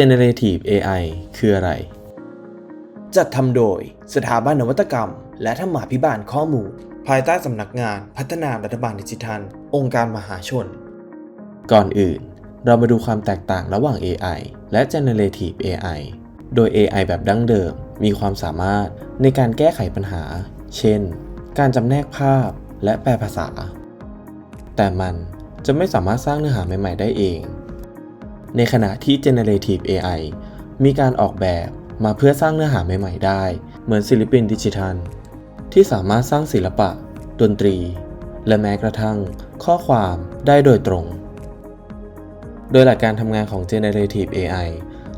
Generative AI คืออะไร จัดทำโดยสถาบันนวัตกรรม และธรรมาภิบาลข้อมูล ภายใต้สำนักงานพัฒนารัฐบาลดิจิทัล องค์การมหาชน ก่อนอื่น เรามาดูความแตกต่างระหว่าง AI และ Generative AI โดย AI แบบดั้งเดิม มีความสามารถในการแก้ไขปัญหา เช่น การจำแนกภาพและแปลภาษา แต่มันจะไม่สามารถสร้างเนื้อหาใหม่ ๆ ได้เอง ในขณะที่ Generative AI มีการออกแบบมาเพื่อสร้างเนื้อหาใหม่ ๆ ได้ เหมือนศิลปินดิจิทัล ที่สามารถสร้างศิลปะ ดนตรี และแม้กระทั่งข้อความได้โดยตรง โดยหลักการทำงานของ Generative AI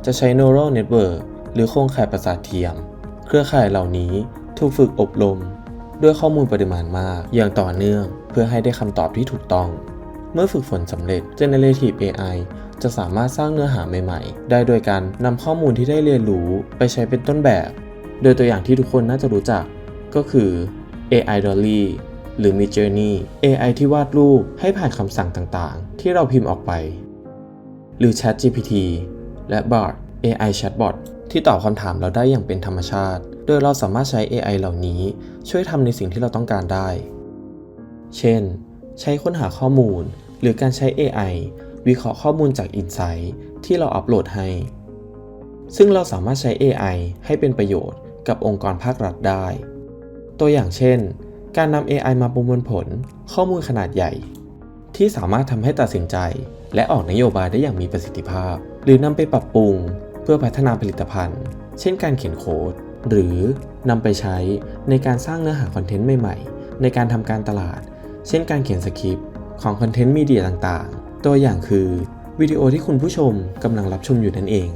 จะใช้ Neural Network หรือโครงข่ายประสาทเทียม เครือข่ายเหล่านี้ถูกฝึกอบรม ด้วยข้อมูลปริมาณมากอย่างต่อเนื่อง เพื่อให้ได้คำตอบที่ถูกต้อง เมื่อฝึกฝนสำเร็จ Generative AI จะสามารถสร้างเนื้อหาใหม่ๆ ได้โดยการนำข้อมูลที่ได้เรียนรู้ไปใช้เป็นต้นแบบ โดยตัวอย่างที่ทุกคนน่าจะรู้จักก็คือ AI Dolly หรือ Midjourney AI ที่วาดรูปให้ผ่านคำสั่งต่างๆ ที่เราพิมพ์ออกไป หรือ ChatGPT และ Bard AI Chatbot ที่ตอบคำถามเราได้อย่างเป็นธรรมชาติ โดยเราสามารถใช้ AI เหล่านี้ช่วยทำในสิ่งที่เราต้องการได้ เช่น ใช้ค้นหาข้อมูล หรือการใช้ AI วิเคราะห์ข้อมูลจาก Insight ที่เราอัปโหลดให้ ซึ่งเราสามารถใช้ AI ให้เป็นประโยชน์กับองค์กรภาครัฐได้ ตัวอย่างเช่น การนำ AI มาประมวลผลข้อมูลขนาดใหญ่ ที่สามารถทำให้ตัดสินใจ และออกนโยบายได้อย่างมีประสิทธิภาพ หรือนำไปปรับปรุงเพื่อพัฒนาผลิตภัณฑ์ เช่นการเขียนโค้ด หรือนำไปใช้ในการสร้างเนื้อหาคอนเทนต์ใหม่ๆ ในการทำการตลาด เช่นการเขียนสคริปต์ของคอนเทนต์มีเดียต่างๆ ตัวอย่างคือวิดีโอที่คุณผู้ชมกำลังรับชมอยู่นั่นเอง